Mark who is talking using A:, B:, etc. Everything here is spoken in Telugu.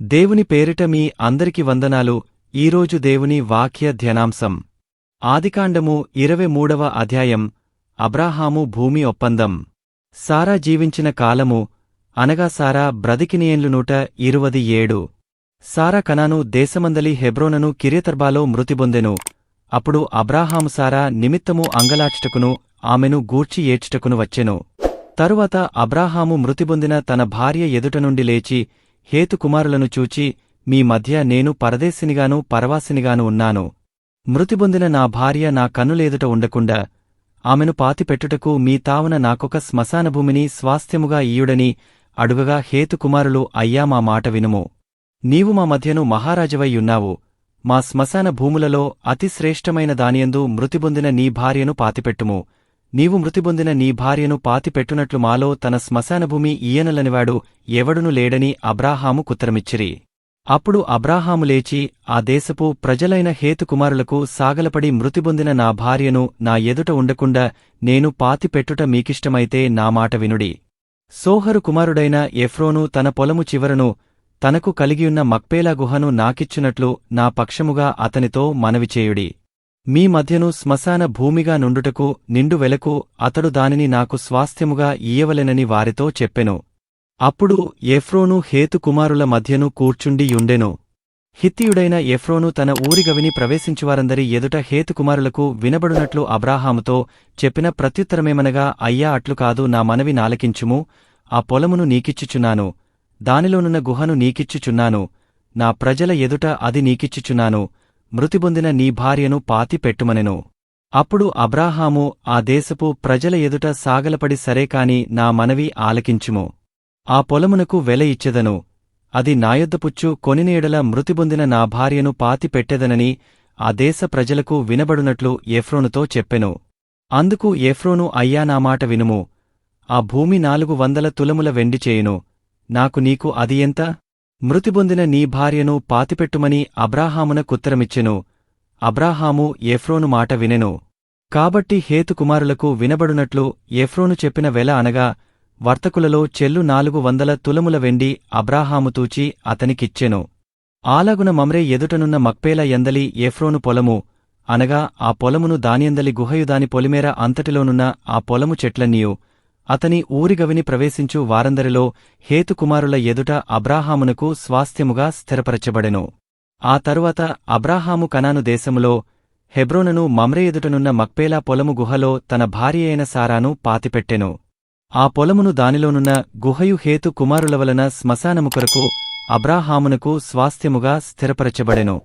A: దేవుని పేరిట మీ అందరికి వందనాలు. ఈరోజు దేవుని వాక్య ధ్యానాంశం. ఆదికాండము ఇరవై మూడవ అధ్యాయం. అబ్రాహాము భూమి ఒప్పందం. సారా జీవించిన కాలము. అనగా సారా బ్రతికినియేండ్లు నూట ఇరువది ఏడు. సారా కనాను దేశమందలి హెబ్రోనను కిరియతర్బాలో మృతిబొందెను అప్పుడు అబ్రాహాము సారా నిమిత్తము అంగలార్చుటకును ఆమెను గూర్చి ఏడ్చుటకును వచ్చెను. తరువాత అబ్రాహాము మృతిబొందిన తన భార్య ఎదుట నుండి లేచి హేతుకుమారులను చూచి మీ మధ్య నేను పరదేశినిగాను పరవాసినిగాను ఉన్నాను. మృతిబొందిన నా భార్య నా కన్నులేదుట ఉండకుండా ఆమెను పాతిపెట్టుటకు మీ తావున నాకొక శ్మశానభూమిని స్వాస్థ్యముగా ఇయ్యుడని అడుగగా హేతుకుమారులు అయ్యా మా మాట వినుము. నీవు మా మధ్యను మహారాజవయ్యున్నావు మా శ్మశాన భూములలో అతిశ్రేష్టమైన దానియందు మృతిబొందిన నీ భార్యను పాతిపెట్టుము. నీవు మృతిబొందిన నీ భార్యను పాతిపెట్టునట్లు మాలో తన శ్మశానభూమి ఈయనలనివాడు ఎవడును లేడని అబ్రాహాము కుత్తరమిచ్చిరి. అప్పుడు అబ్రాహాము లేచి ఆ దేశపు ప్రజలైన హేతుకుమారులకు సాగలపడి మృతిబొందిన నా భార్యను నా ఎదుట ఉండకుండా నేను పాతిపెట్టుట మీకిష్టమైతే నా మాట వినుడి. సోహరు కుమారుడైన ఎఫ్రోను తన పొలము చివరను తనకు కలిగియున్న మక్పేలా గుహను నాకిచ్చునట్లు నా పక్షముగా అతనితో మనవిచేయుడి మీ మధ్యను శ్మశాన భూమిగా నుండుటకు నిండు వెలకు అతడు దానిని నాకు స్వాస్థ్యముగా ఇయ్యవలెనని వారితో చెప్పెను. అప్పుడు ఎఫ్రోను హేతుకుమారుల మధ్యను కూర్చుండియుండెను హిత్తియుడైన ఎఫ్రోను తన ఊరిగవిని ప్రవేశించువారందరి ఎదుట హేతుకుమారులకు వినబడునట్లు అబ్రాహాముతో చెప్పిన ప్రత్యుత్తరమేమనగా అయ్యా అట్లు కాదు నా మనవి నాలకించుము. ఆ పొలమును నీకిచ్చుచున్నాను. దానిలోనున్న గుహను నీకిచ్చుచున్నాను. నా ప్రజల ఎదుట అది నీకిచ్చుచున్నాను. మృతిబొందిన నీ భార్యను పాతిపెట్టుమనెను. అప్పుడు అబ్రాహాము ఆ దేశపు ప్రజల ఎదుట సాగలపడి సరేకాని నా మనవి ఆలకించుము. ఆ పొలమునకు వెల ఇచ్చెదను. అది నాయొద్దపుచ్చు కొనినేడల మృతిబొందిన నా భార్యను పాతిపెట్టెదనని ఆ దేశ ప్రజలకు వినబడునట్లు ఎఫ్రోనుతో చెప్పెను. అందుకు ఎఫ్రోను అయ్యా నా మాట వినుము. ఆ భూమి నాలుగు వందల తులముల వెండి చేయును. నాకు నీకు అది ఎంత? మృతిబొందిన నీ భార్యను పాతిపెట్టుమని అబ్రాహామున కుత్తరమిచ్చెను. అబ్రాహాము ఎఫ్రోను మాట వినెను. కాబట్టి హేతుకుమారులకు వినబడునట్లు ఎఫ్రోను చెప్పిన వెల అనగా వర్తకులలో చెల్లు నాలుగు వందల తులముల వెండి అబ్రాహాము తూచి అతనికిచ్చెను. ఆలగున మమ్రే ఎదుటనున్న మక్పేల ఎందలి ఎఫ్రోను పొలము అనగా ఆ పొలమును దానియందలి గుహయుదాని పొలిమేర అంతటిలోనున్న ఆ పొలము చెట్లన్నీయు. అతని ఊరిగవిని ప్రవేశించు వారందరిలో హేతుకుమారుల ఎదుట అబ్రాహామునకు స్వాస్థ్యముగా స్థిరపరచబడెను. ఆ తరువాత అబ్రాహాము కనాను దేశములో హెబ్రోనను మమ్రే ఎదుటనున్న మక్పేలా పొలము గుహలో తన భార్యయైన సారాను పాతిపెట్టెను. ఆ పొలమును దానిలోనున్న గుహయు హేతు కుమారుల వలన శ్మశానము కొరకు అబ్రాహామునకు స్వాస్థ్యముగా స్థిరపరచబడెను.